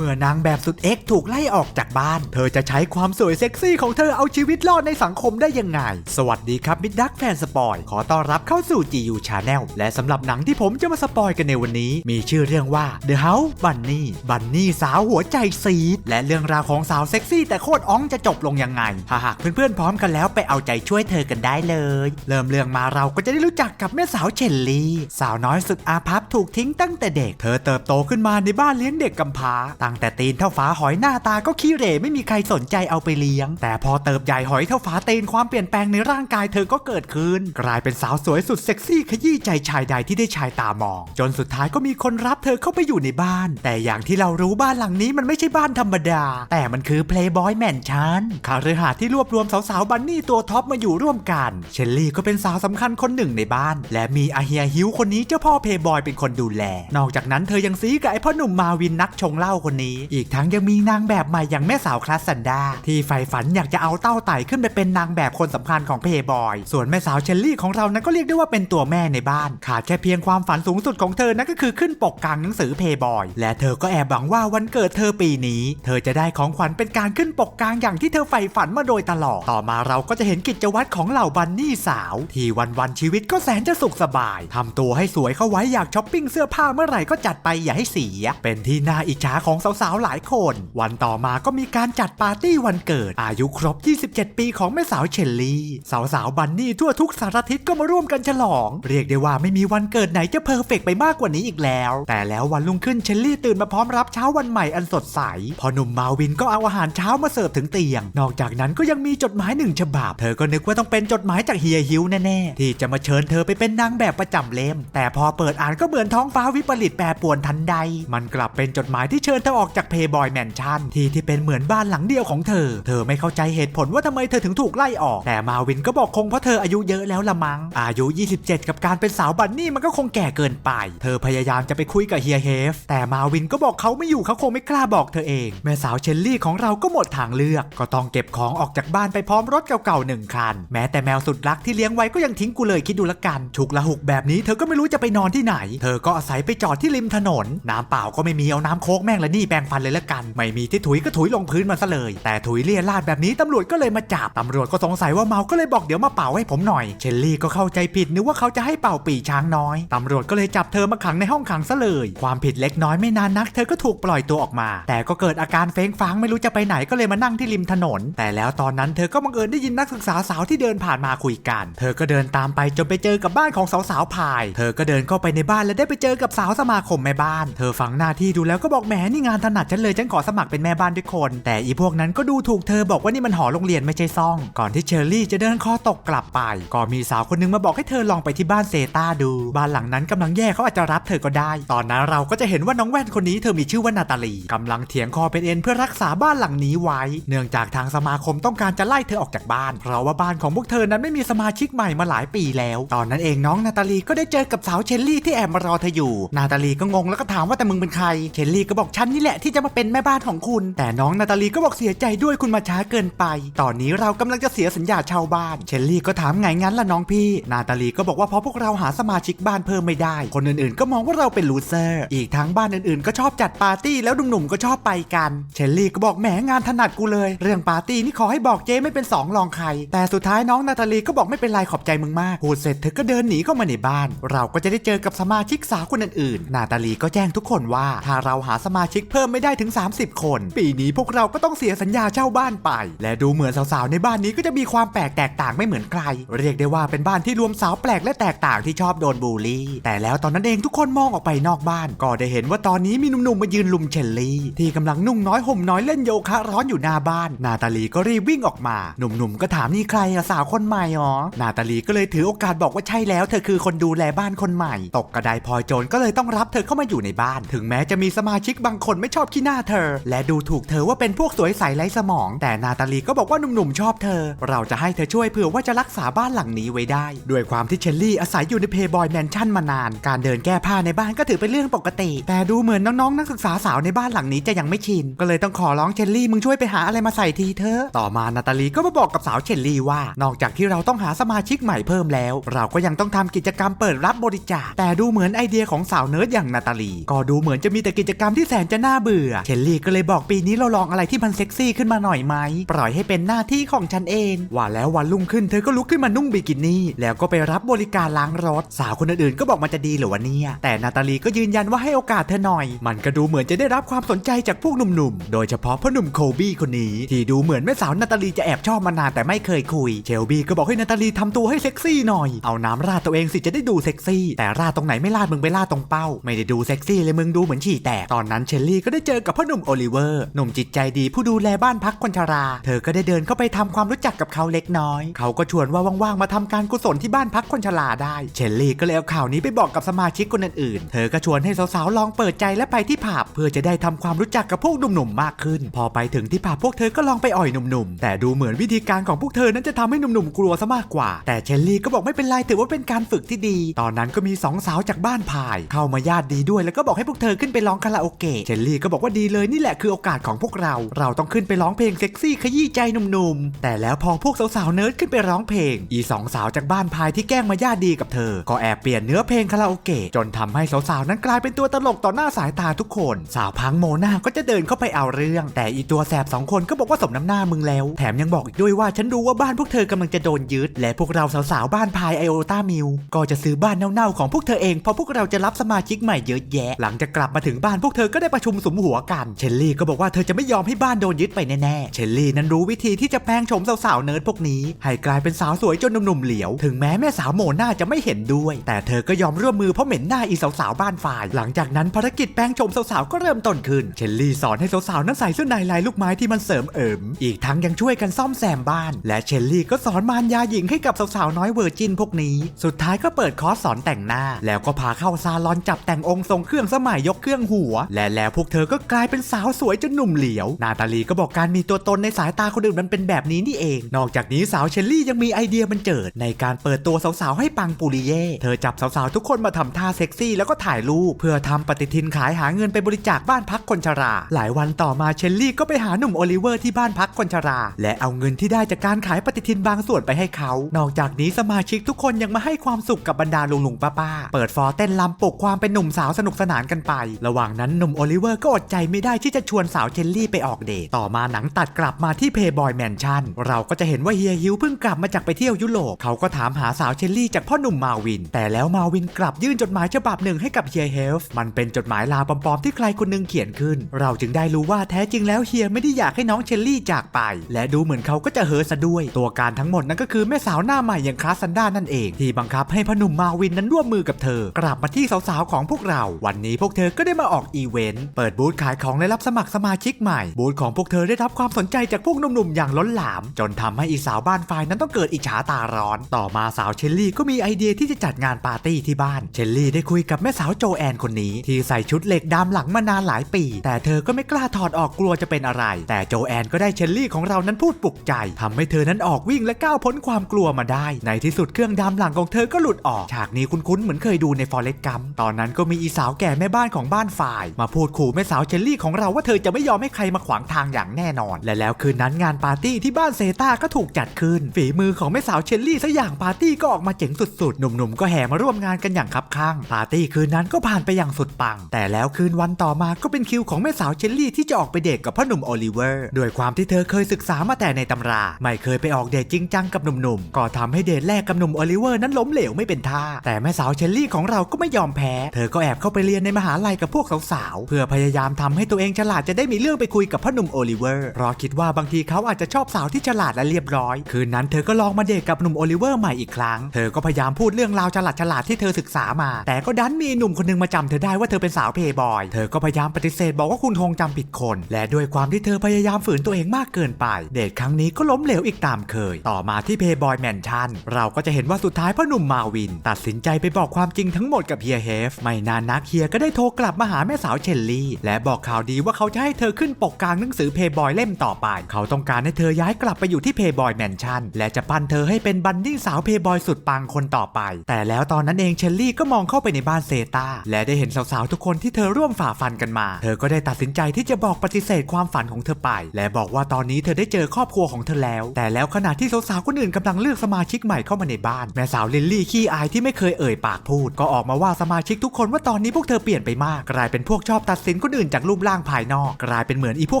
เมื่อนางแบบสุดเอ็กถูกไล่ออกจากบ้าน เธอจะใช้ความสวยเซ็กซี่ของเธอเอาชีวิตรอดในสังคมได้ยังไง สวัสดีครับมิดดักแฟนสปอย ขอต้อนรับเข้าสู่ GU Channel และสำหรับหนังที่ผมจะมาสปอยกันในวันนี้ มีชื่อเรื่องว่า The House Bunny บันนี่สาวหัวใจซีด และเรื่องราวของสาวเซ็กซี่แต่โคตรอ้องจะจบลงยังไง ถ้าหากเพื่อนๆพร้อมกันแล้วไปเอาใจช่วยเธอกันได้เลย เริ่มเรื่องมาเราก็จะได้รู้จักกับแม่สาวเชลลี่ สาวน้อยสุดอาภัพถูกทิ้งตั้งแต่เด็ก เธอเติบโตขึ้นมาในบ้านเลี้ยงเด็กกำพร้าังแต่ตีนเท่าฝาหอยหน้าตาก็ขี้เหร่ไม่มีใครสนใจเอาไปเลี้ยง แต่พอเติบใหญ่หอยเท่าฝาตีนความเปลี่ยนแปลงในร่างกายเธอก็เกิดขึ้น กลายเป็นสาวสวยสุดเซ็กซี่ขยี้ใจชายใดที่ได้ชายตามอง จนสุดท้ายก็มีคนรับเธอเข้าไปอยู่ในบ้าน แต่อย่างที่เรารู้บ้านหลังนี้มันไม่ใช่บ้านธรรมดา แต่มันคือ Playboy Mansion คาฤหาสน์ที่รวบรวมสาวๆบันนี่ตัวท็อปมาอยู่ร่วมกัน เชลลี่ก็เป็นสาวสำคัญคนหนึ่งในบ้าน และมีอาเฮียฮิวคนนี้เจ้าพ่อเพลย์บอยเป็นคนดูแล นอกจากนั้นเธอยังซีกับไอพ่อหนุ่มมาวินนักชงเหล้าคนนี้ อีกทั้งยังมีนางแบบใหม่อย่างแม่สาวคลาสซันดา ที่ใฝ่ฝันอยากจะเอาเต้าไต่ขึ้นไปเป็นนางแบบคนสำคัญของเพย์บอย ส่วนแม่สาวเชลลี่ของเรานั้นก็เรียกได้ว่าเป็นตัวแม่ในบ้าน ขาดแค่เพียงความฝันสูงสุดของเธอนั่นก็คือขึ้นปกกลางหนังสือเพย์บอย และเธอก็แอบหวังว่าวันเกิดเธอปีนี้ เธอจะได้ของขวัญเป็นการขึ้นปกกลางอย่างที่เธอใฝ่ฝันมาโดยตลอด ต่อมาเราก็จะเห็นกิจวัตรของเหล่าบันนี่สาว ที่วันวันๆชีวิตก็แสนจะสุขสบายทำตัวให้สวยเข้าไว้อยากช้อปปิ้งเสื้อผ้าเมื่อไหร่ก็จัดไปอย่าให้เสีย เป็นที่น่าอิจฉาของสาวๆหลายคน วันต่อมาก็มีการจัดปาร์ตี้วันเกิด อายุครบ 27 ปีของแม่สาวเชลลี่สาวๆบันนี่ทั่วทุกสารทิศก็มาร่วมกันฉลอง เรียกได้ว่าไม่มีวันเกิดไหนจะเพอร์เฟกต์ไปมากกว่านี้อีกแล้ว แต่แล้ววันรุ่งขึ้นเชลลี่ตื่นมาพร้อมรับเช้าวันใหม่อันสดใส พอหนุ่มมาวินก็เอาอาหารเช้ามาเสิร์ฟถึงเตียง นอกจากนั้นก็ยังมีจดหมายหนึ่งฉบับ เธอก็นึกว่าต้องเป็นจดหมายจากเฮียฮิวแน่ๆ ที่จะมาเชิญเธอไปเป็นนางแบบประจำเล่ม แต่พอเปิดอ่านก็เหมือนท้องฟ้าวิปริตแปรปรวนทันใด มันกลับเป็นจดหมายที่เชิญเธอออกจากเพย์บอยแมนชั่นที่ที่เป็นเหมือนบ้านหลังเดียวของเธอ เธอไม่เข้าใจเหตุผลว่าทำไมเธอถึงถูกไล่ออก แต่มาวินก็บอกคงเพราะเธออายุเยอะแล้วละมัง้ง อายุ 27 กับการเป็นสาวบันนี่มันก็คงแก่เกินไป เธอพยายามจะไปคุยกับเฮียเฮฟ แต่มาวินก็บอกเขาไม่อยู่เขาคงไม่กล้าบอกเธอเอง แม่สาวเชลลี่ของเราก็หมดทางเลือก ก็ต้องเก็บของออกจากบ้านไปพร้อมรถเก่าๆหนึ่งคัน แม้แต่แมวสุดรักที่เลี้ยงไว้ก็ยังทิ้งกูเลยคิดดูละกัน ฉุกละหุกแบบนี้เธอก็ไม่รู้จะไปนอนที่ไหน เธอก็อาศัยไปจอดที่ริมถนน น้ำเปล่าก็ไม่มีเอาน้ำโค้กแม่งละนี่ี่แปรงฟันเลยละกัน ไม่มีที่ถุยก็ถุยลงพื้นมาซะเลย แต่ถุยเลี่ยราดแบบนี้ตำรวจก็เลยมาจับตำรวจก็สงสัยว่าเมาก็เลยบอกเดี๋ยวมาเป่าให้ผมหน่อยเชลลี่ก็เข้าใจผิดนึกว่าเขาจะให้เป่าปีช้างน้อยตำรวจก็เลยจับเธอมาขังในห้องขังซะเลย ความผิดเล็กน้อยไม่นานนัก เธอก็ถูกปล่อยตัวออกมา แต่ก็เกิดอาการเฟ้งฟางไม่รู้จะไปไหนก็เลยมานั่งที่ริมถนน แต่แล้วตอนนั้นเธอก็บังเอิญได้ยินนักศึกษาสาวที่เดินผ่านมาคุยกัน เธอก็เดินตามไปจนไปเจอกับบ้านของสาวๆพาย เธอก็เดินเข้าไปในบ้านและได้ไปเจอกับสาวสมาคมแม่บ้าน เธอฟังหน้าที่ดูแล้วก็บอกแหมนี่งงานถนัดฉันเลยฉันขอสมัครเป็นแม่บ้านด้วยคน แต่อีพวกนั้นก็ดูถูกเธอบอกว่านี่มันหอโรงเรียนไม่ใช่ซ่อง ก่อนที่เชอร์รี่จะเดินคอตกกลับไป ก็มีสาวคนนึงมาบอกให้เธอลองไปที่บ้านเซตาดู บ้านหลังนั้นกำลังแย่เขาอาจจะรับเธอก็ได้ ตอนนั้นเราก็จะเห็นว่าน้องแว่นคนนี้เธอมีชื่อว่านาตาลีกำลังเถียงคอเป็นเอ็นเพื่อรักษาบ้านหลังนี้ไว้ เนื่องจากทางสมาคมต้องการจะไล่เธอออกจากบ้าน เพราะว่าบ้านของพวกเธอนั้นไม่มีสมาชิกใหม่มาหลายปีแล้ว ตอนนั้นเองน้องนาตาลีก็ได้เจอกับสาวเชลลี่ที่แอบมารอเธออยู่ นาตาลีก็งงแล้วก็ถามว่าแต่มึงเป็นใคร เชลลี่ก็บอกฉันนี่แหละที่จะมาเป็นแม่บ้านของคุณ แต่น้องนาตาลีก็บอกเสียใจด้วยคุณมาช้าเกินไป ตอนนี้เรากำลังจะเสียสัญญาเช่าบ้าน เชลลี่ก็ถามไงงั้นล่ะน้องพี่ นาตาลีก็บอกว่าเพราะพวกเราหาสมาชิกบ้านเพิ่มไม่ได้ คนอื่นๆ ก็มองว่าเราเป็นลูเซอร์ อีกทั้งบ้านอื่นๆ ก็ชอบจัดปาร์ตี้แล้วหนุ่มๆก็ชอบไปกัน เชลลี่ก็บอกแหมงานถนัดกูเลย เรื่องปาร์ตี้นี่ขอให้บอกเจ๊ไม่เป็นสองรองใคร แต่สุดท้ายน้องนาตาลีก็บอกไม่เป็นไรขอบใจมึงมาก พูดเสร็จเธอก็เดินหนีเข้ามาในบ้าน เราก็จะได้เจอกับสมาชิกสาวคนอื่นๆ นาตาลีก็แจ้งทุกคนว่าถ้าเราหาสมาชิกเพิ่มไม่ได้ถึง 30 คน ปีนี้พวกเราก็ต้องเสียสัญญาเช่าบ้านไป และดูเหมือนสาวๆในบ้านนี้ก็จะมีความแปลกแตกต่างไม่เหมือนใคร เรียกได้ว่าเป็นบ้านที่รวมสาวแปลกและแตกต่างที่ชอบโดนบูลลี่ แต่แล้วตอนนั้นเองทุกคนมองออกไปนอกบ้าน ก็ได้เห็นว่าตอนนี้มีหนุ่มๆมายืนลุมเชลลี่ที่กำลังนุ่งน้อยห่มน้อยเล่นโยคะร้อนอยู่หน้าบ้าน นาตาลีก็รีบวิ่งออกมา หนุ่มๆก็ถามนี่ใครอะสาวคนใหม่อ๋อนาตาลีก็เลยถือโอกาสบอกว่าใช่แล้ว เธอคือคนดูแลบ้านคนใหม่ ตกกระไดพลอยโจรก็เลยต้องรับเธอเข้ามาอยู่ในบ้าน ถึงแม้จะมีสมาชิกบางคนไม่ชอบขี้หน้าเธอ และดูถูกเธอว่าเป็นพวกสวยใสไร้สมอง แต่นาตาลีก็บอกว่าหนุ่มๆชอบเธอ เราจะให้เธอช่วยเผื่อว่าจะรักษาบ้านหลังนี้ไว้ได้ ด้วยความที่เชลลี่อาศัยอยู่ในเพย์บอยแมนชั่นมานาน การเดินแก้ผ้าในบ้านก็ถือเป็นเรื่องปกติ แต่ดูเหมือนน้องๆนักศึกษาสาวในบ้านหลังนี้จะยังไม่ชิน ก็เลยต้องขอร้องเชลลี่มึงช่วยไปหาอะไรมาใส่ทีเถอต่อมานาตาลีก็มาบอกกับสาวเชลลี่ว่า นอกจากที่เราต้องหาสมาชิกใหม่เพิ่มแล้ว เราก็ยังต้องทำกิจกรรมเปิดรับบริจาค แต่ดูเหมือนไอเดียของสาวเนิร์ดอย่างนาตาลี ก็ดูเหมือนจะมีแต่กิจกรรมที่แสนจะน่าน่าเบื่อเชลลี่ก็เลยบอกปีนี้เราลองอะไรที่มันเซ็กซี่ขึ้นมาหน่อยไหม ปล่อยให้เป็นหน้าที่ของฉันเอง ว่าแล้ววันรุ่งขึ้นเธอก็ลุกขึ้นมานุ่งบิกินี่ แล้วก็ไปรับบริการล้างรถ สาวคนอื่นๆก็บอกมันจะดีเหรือวะเนี่ย แต่นาตาลีก็ยืนยันว่าให้โอกาสเธอหน่อย มันก็ดูเหมือนจะได้รับความสนใจจากพวกหนุ่มๆ โดยเฉพาะพ่อหนุ่มโคบี้คนนี้ ที่ดูเหมือนแม่สาวนาตาลีจะแอบชอบมานานแต่ไม่เคยคุย เชลบี้ก็บอกให้นาตาลีทำตัวให้เซ็กซี่หน่อย เอาน้ำราดตัวเองสิจะได้ดูเซ็กซี่ แต่ราดตรงไหนไม่ราดมึงไปราดตรงเป้า ไม่ได้ดูเซ็กซี่เลยมึงดูเหมือนฉี่แตก ตอนนั้นเชลลี่ก็ได้เจอกับพ่อหนุ่มโอลิเวอร์ หนุ่มจิตใจดีผู้ดูแลบ้านพักคนชรา เธอก็ได้เดินเข้าไปทำความรู้จักกับเขาเล็กน้อย เขาก็ชวนว่าว่างๆมาทำการกุศลที่บ้านพักคนชราได้ เชลลี่ก็เลยเอาข่าวนี้ไปบอกกับสมาชิกคนอื่นๆ เธอก็ชวนให้สาวๆลองเปิดใจและไปที่ผับเพื่อจะได้ทำความรู้จักกับพวกหนุ่มๆมากขึ้น พอไปถึงที่ผับพวกเธอก็ลองไปอ่อยหนุ่มๆ แต่ดูเหมือนวิธีการของพวกเธอนั้นจะทำให้หนุ่มๆกลัวซะมากกว่า แต่เชลลี่ก็บอกไม่เป็นไรถือว่าเป็นการฝึกที่ดี ตอนนั้นก็มีสองสาวจากบ้านพาย เข้ามาญาติดีด้วยแล้วก็บอกให้พวกเธอขึ้นไปร้องคาราโอเกะเชลลี่ก็บอกว่าดีเลยนี่แหละคือโอกาสของพวกเรา เราต้องขึ้นไปร้องเพลงเซ็กซี่ขยี้ใจหนุ่มๆ แต่แล้วพอพวกสาวๆเนิร์ดขึ้นไปร้องเพลง อีสองสาวจากบ้านพายที่แกล้งมาญาติดีกับเธอ ก็แอบเปลี่ยนเนื้อเพลงคาราโอเกะจนทำให้สาวๆนั้นกลายเป็นตัวตลกต่อหน้าสายตาทุกคน สาวพังโมนาก็จะเดินเข้าไปเอาเรื่อง แต่อีตัวแสบสองคนก็บอกว่าสมน้ำหน้ามึงแล้ว แถมยังบอกอีกด้วยว่าฉันรู้ว่าบ้านพวกเธอกำลังจะโดนยึด และพวกเราสาวๆบ้านพายไอโอตามิวก็จะซื้อบ้านเน่าๆของพวกเธอเองเพราะพวกเราจะรับสมาชิกใหม่เยอะแยะ หลังจากกลับมาถึงบ้านพวกเธอก็ได้ประชุมสุมหัวกัน เชลลี่ก็บอกว่าเธอจะไม่ยอมให้บ้านโดนยึดไปแน่ๆ เชลลี่นั้นรู้วิธีที่จะแปลงโฉมสาวๆเนิร์ดพวกนี้ ให้กลายเป็นสาวสวยจนหนุ่มๆเหลียว ถึงแม้แม่สาวโมนาจะไม่เห็นด้วย แต่เธอก็ยอมร่วมมือเพราะเหม็นหน้าอีสาวๆบ้านฝ่าย หลังจากนั้นภารกิจแปลงโฉมสาวๆก็เริ่มต้นขึ้น เชลลี่สอนให้สาวๆนั้นใส่เสื้อในลายลูกไม้ที่มันเสริมเอิมอีกทั้งยังช่วยกันซ่อมแซมบ้าน และเชลลี่ก็สอนมารยาหญิงให้กับสาวๆน้อยเวอร์จินพวกนี้ สุดท้ายก็เปิดคอร์สสอนแต่งหน้า แล้วก็พาเข้าซาลอนจับแต่งองค์ทรงเครื่องสมัยยกเครื่องหัว และแล้ววกเธอก็กลายเป็นสาวสวยจนหนุ่มเหลียว นาตาลีก็บอกการมีตัวตนในสายตาคนอื่นมันเป็นแบบนี้นี่เอง นอกจากนี้สาวเชลลี่ยังมีไอเดียมันเจิด ในการเปิดตัวสาวๆให้ปังปุริเย่ เธอจับสาวๆทุกคนมาทำท่าเซ็กซี่แล้วก็ถ่ายรูปเพื่อทำปฏิทินขายหาเงินไปบริจาคบ้านพักคนชรา หลายวันต่อมาเชลลี่ก็ไปหาหนุ่มโอลิเวอร์ที่บ้านพักคนชรา และเอาเงินที่ได้จากการขายปฏิทินบางส่วนไปให้เขา นอกจากนี้สมาชิกทุกคนยังมาให้ความสุขกับบรรดาลุงลุงป้าป้าๆเปิดฟอร์เต้นลำปลุกความเป็นหนุ่มสาวสนุกสนานกันไป ระหว่างนั้นหนุ่มโอลิเวอร์ก็อดใจไม่ได้ที่จะชวนสาวเชลลี่ไปออกเดทต่อมาหนังตัดกลับมาที่เพย์บอยแมนชั่นเราก็จะเห็นว่าเฮียฮิวเพิ่งกลับมาจากไปเที่ยวยุโรปเขาก็ถามหาสาวเชลลี่จากพ่อหนุ่มมาวิน แต่แล้วมาวินกลับยื่นจดหมายฉบับหนึ่งให้กับเฮียเฮลฟ์มันเป็นจดหมายลาปลอมๆที่ใครคนหนึงเขียนขึ้น เราจึงได้รู้ว่าแท้จริงแล้วเฮียไม่ได้อยากให้น้องเชลลี่จากไป และดูเหมือนเขาก็จะเฮอซะด้วย ตัวการทั้งหมดนั่นก็คือแม่สาวหน้าใหม่อย่างคลาสซันด้านั่นเองที่บังคับให้พ่อหนุ่มมาวินนั้นร่วมมือกับเธอ กลับมาที่สาวๆของพวกเรา วันนี้พวกเธอก็ได้มาออกอีเวนต์เปิดบูธขายของและรับสมัครสมาชิกใหม่ บูธของพวกเธอได้รับความสนใจจากพวกหนุ่มๆ อย่างล้นหลาม จนทำให้อีสาวบ้านฝ่ายนั้นต้องเกิดอิจฉาตาร้อน ต่อมาสาวเชลลี่ก็มีไอเดียที่จะจัดงานปาร์ตี้ที่บ้าน เชลลี่ได้คุยกับแม่สาวโจแอนคนนี้ ที่ใส่ชุดเหล็กดำหลังมานานหลายปี แต่เธอก็ไม่กล้าถอดออกกลัวจะเป็นอะไร แต่โจแอนก็ได้เชลลี่ของเรานั้นพูดปลุกใจทำให้เธอนั้นออกวิ่งและก้าวพ้นความกลัวมาได้ ในที่สุดเครื่องดำหลังของเธอก็หลุดออก ฉากนี้คุ้นๆเหมือนเคยดูในฟอเรสต์กัมตอนนั้นก็มีอีสาวแก่แม่บ้านของบ้านฝ่าย มาพูดขู่แม่สาวเชลลี่ของเราว่าเธอจะไม่ยอมให้ใครมาขวางทางอย่างแน่นอน และแล้วคืนนั้นงานปาร์ตี้ที่บ้านเซตาก็ถูกจัดขึ้น ฝีมือของแม่สาวเชลลี่สักอย่างปาร์ตี้ก็ออกมาเจ๋งสุดๆ หนุ่มๆ ก็แห่มาร่วมงานกันอย่างคับข้าง ปาร์ตี้คืนนั้นก็ผ่านไปอย่างสุดปัง แต่แล้วคืนวันต่อมาก็เป็นคิวของแม่สาวเชลลี่ที่จะออกไปเดทกับพ่อหนุ่มโอลิเวอร์ด้วยความที่เธอเคยศึกษามาแต่ในตำรา ไม่เคยไปออกเดทจริงจังกับหนุ่มๆ ก็ทำให้เดทแรกกับหนุ่มโอลิเวอร์นั้นล้มเหลวไม่เป็นท่า แต่แม่สาวเชลลี่ของเราก็ไม่ยอมแพ้ เธอก็แอบเข้าไปเรียนในมหาลัยกับพวกสาวๆ เพื่อพยายามทำให้ตัวเองฉลาดจะได้มีเรื่องไปคุยกับพ่อหนุ่มโอลิเวอร์เพราะคิดว่าบางทีเขาอาจจะชอบสาวที่ฉลาดและเรียบร้อย คืนนั้นเธอก็ลองมาเดทกับหนุ่มโอลิเวอร์ใหม่อีกครั้ง เธอก็พยายามพูดเรื่องราวฉลาดฉลาดที่เธอศึกษามา แต่ก็ดันมีหนุ่มคนหนึงมาจำเธอได้ว่าเธอเป็นสาวเพย์บอย เธอก็พยายามปฏิเสธบอกว่าคุณคงจำผิดคน และด้วยความที่เธอพยายามฝืนตัวเองมากเกินไป เดทครั้งนี้ก็ล้มเหลวอีกตามเคย ต่อมาที่เพย์บอยแมนชั่นเราก็จะเห็นว่าสุดท้ายพ่อหนุ่มมาวิน ตัดสินใจไปบอกความจริงทั้งหมดกับเฮียเฮฟไม่นานนักเฮียก็ได้โทรกลับมาหาแม่สาวเชลลี่และบอกข่าวดีว่าเขาจะให้เธอขึ้นปกกลางหนังสือเพย์บอยเล่มต่อไป เขาต้องการให้เธอย้ายกลับไปอยู่ที่เพย์บอยแมนชั่นและจะปั้นเธอให้เป็นบันดิ้งสาวเพย์บอยสุดปังคนต่อไป แต่แล้วตอนนั้นเองเชลลี่ก็มองเข้าไปในบ้านเซตาและได้เห็นสาวๆทุกคนที่เธอร่วมฝ่าฟันกันมา เธอก็ได้ตัดสินใจที่จะบอกปฏิเสธความฝันของเธอไป และบอกว่าตอนนี้เธอได้เจอครอบครัวของเธอแล้ว แต่แล้วขณะที่สาวๆคนอื่นกำลังเลือกสมาชิกใหม่เข้ามาในบ้าน แม่สาวลิลลี่ขี้อายที่ไม่เคยเอ่ยปากพูด ก็ออกมาว่าสมาชิกทุกคนว่าตอนนี้พวกเธอเปลี่ยนไปมาก กลายเป็นพวกชอบตัดสินคนอื่นจากรูปร่างภายนอก กลายเป็นเหมือนอีพว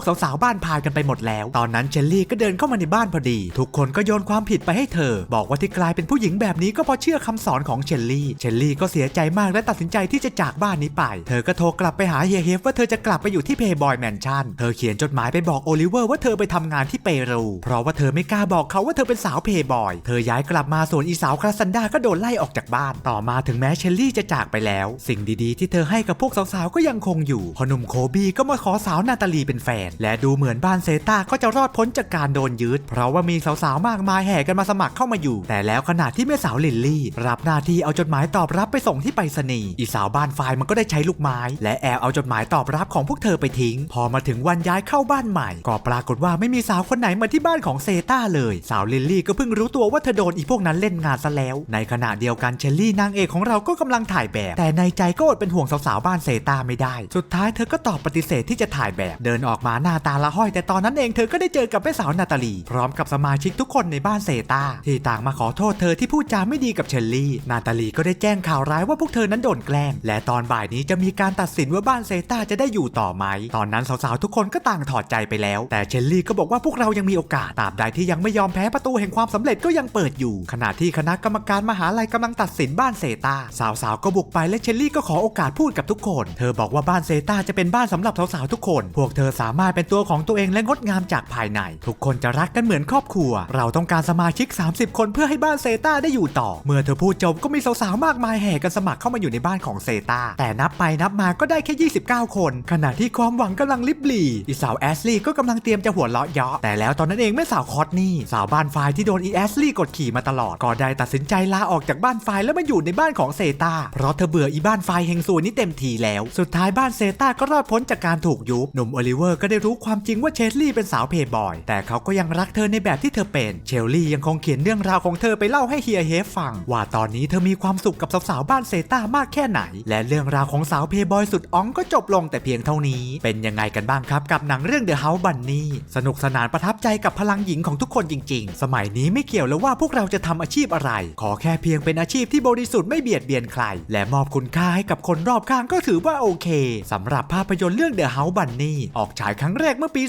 กสาวๆบ้านพายกันไปหมดแล้ว ตอนนั้นเชลลี่ก็เดินเข้ามาในบ้านพอดี ทุกคนก็โยนความผิดไปให้เธอ บอกว่าที่กลายเป็นผู้หญิงแบบนี้ก็เพราะเชื่อคำสอนของเชลลี่เชลลี่ก็เสียใจมากและตัดสินใจที่จะจากบ้านนี้ไป เธอก็โทรกลับไปหาเฮียเฮฟว่าเธอจะกลับไปอยู่ที่เพย์บอยแมนชั่นเธอเขียนจดหมายไปบอกโอลิเวอร์ว่าเธอไปทำงานที่เปรู เพราะว่าเธอไม่กล้าบอกเขาว่าเธอเป็นสาวเพย์บอย เธอย้ายกลับมาส่วนอีสาวคราซันดาก็โดนไล่ออกจากบ้าน ต่อมาถึงแม้เชลลี่จะจากไปแล้ว สิ่งดีๆ ที่เธอให้กับพวกสาวๆก็ยังคงอยู่พอหนุ่มโคบี้ก็มาขอสาวนาตาลีเป็นแฟน และดูเหมือนบ้านเซตาก็จะรอดพ้นจากการโดนยึด เพราะว่ามีสาวๆมากมายแห่กันมาสมัครเข้ามาอยู่ แต่แล้วขณะที่แม่สาวลิลลี่ รับหน้าที่เอาจดหมายตอบรับไปส่งที่ไปรษณีย์อีสาวบ้านไฟมันก็ได้ใช้ลูกไม้ และแอบเอาจดหมายตอบรับของพวกเธอไปทิ้ง พอมาถึงวันย้ายเข้าบ้านใหม่ ก็ปรากฏว่าไม่มีสาวคนไหนมาที่บ้านของเซตาเลย สาวลิลลี่ก็เพิ่งรู้ตัวว่าเธอโดนอีพวกนั้นเล่นงานซะแล้ว ในขณะเดียวกันเชลลี่นางเอกของเราก็กำลังถ่ายแบบ แต่ในใจก็อดเป็นห่วงสาวๆบ้านเซตาไม่ได้ สุดท้ายเธอก็ตอบปฏิเสธที่จะถ่ายแบบเดินออกมาหน้าตาละห้อย แต่ตอนนั้นเองเธอก็ได้เจอกับแม่สาวนาตาลี พร้อมกับสมาชิกทุกคนในบ้านเซตาที่ต่างมาขอโทษเธอที่พูดจาไม่ดีกับเชลลี่ นาตาลีก็ได้แจ้งข่าวร้ายว่าพวกเธอนั้นโดนแกล้ง และตอนบ่ายนี้จะมีการตัดสินว่าบ้านเซตาจะได้อยู่ต่อไหม ตอนนั้นสาวๆทุกคนก็ต่างถอดใจไปแล้ว แต่เชลลี่ก็บอกว่าพวกเรายังมีโอกาสตราบใดที่ยังไม่ยอมแพ้ประตูแห่งความสำเร็จก็ยังเปิดอยู่ ขณะที่คณะกรรมการมหาลัยกำลังตัดสินบ้านเซตาสาวๆก็บุกไปและเชลลี่ก็ขอโอกาสพูดกับทุกคน เธอบอกว่าบ้านเซตาจะเป็นบ้านสำหรับสาวๆทุกคน พวกเธอสามารถเป็นตัวของตัวเองและงดงามจากภายใน ทุกคนจะรักกันเหมือนครอบครัว เราต้องการสมาชิก 30 คนเพื่อให้บ้านเซตาได้อยู่ต่อ เมื่อเธอพูดจบก็มีสาวๆมากมายแห่กันสมัครเข้ามาอยู่ในบ้านของเซตาแต่นับไปนับมาก็ได้แค่ 29 คน ขณะที่ความหวังกำลังลิบหลี่อีสาวแอชลีย์ก็กำลังเตรียมจะหัวเราะเยาะแต่แล้วตอนนั้นเองแม่สาวคอตนี่สาวบ้านไฟที่โดนอีแอชลีย์กดขี่มาตลอดก็ได้ตัดสินใจลาออกจากบ้านไฟแล้วมาอยู่ในบ้านของเซตาเพราะเธอเบื่ออีบ้านไฟเฮงซวยนี้เต็มทีแล้ว สุดท้ายบ้านเซตาก็รอดพ้นจากการถูกยุบหนุ่มโอลิเวอร์ก็ได้รู้ความจริงว่าเชสลี่เป็นสาวเพย์บอย แต่เขาก็ยังรักเธอในแบบที่เธอเป็น เชลลี่ยังคงเขียนเรื่องราวของเธอไปเล่าให้เฮียเฮฟฟัง ว่าตอนนี้เธอมีความสุขกับสาวๆบ้านเซตามากแค่ไหน และเรื่องราวของสาวเพย์บอยสุดอ๋องก็จบลงแต่เพียงเท่านี้ เป็นยังไงกันบ้างครับกับหนังเรื่อง The House Bunny สนุกสนานประทับใจกับพลังหญิงของทุกคนจริง ๆ สมัยนี้ไม่เกี่ยวแล้วว่าพวกเราจะทำอาชีพอะไร ขอแค่เพียงเป็นอาชีพที่บริสุทธิ์ไม่เบียดเบียนใคร และมอบคุณค่าให้กับคนรอบข้างก็ถือว่าโอเคสำหรับับภาพยนตร์เรื่อง The House Bunny ออกฉายครั้งแรกเมื่อปี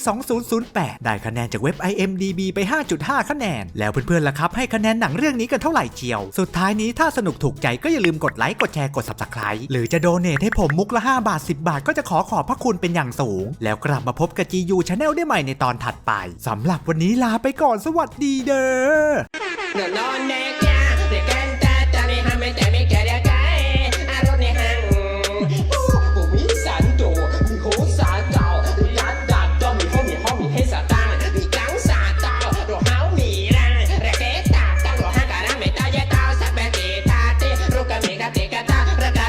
2008 ได้คะแนนจากเว็บ IMDb ไป 5.5 คะแนน แล้วเพื่อนๆล่ะครับ ให้คะแนนหนังเรื่องนี้กันเท่าไหร่เชียว สุดท้ายนี้ถ้าสนุกถูกใจก็อย่าลืมกดไลค์ กดแชร์ กด subscribe หรือจะโดเนทให้ผมมุกละ 5 บาท 10 บาท ก็จะขอขอบพระคุณเป็นอย่างสูง แล้วกลับมาพบกับ GU Channel ได้ใหม่ในตอนถัดไปสำหรับวันนี้ลาไปก่อนสวัสดีเด้อ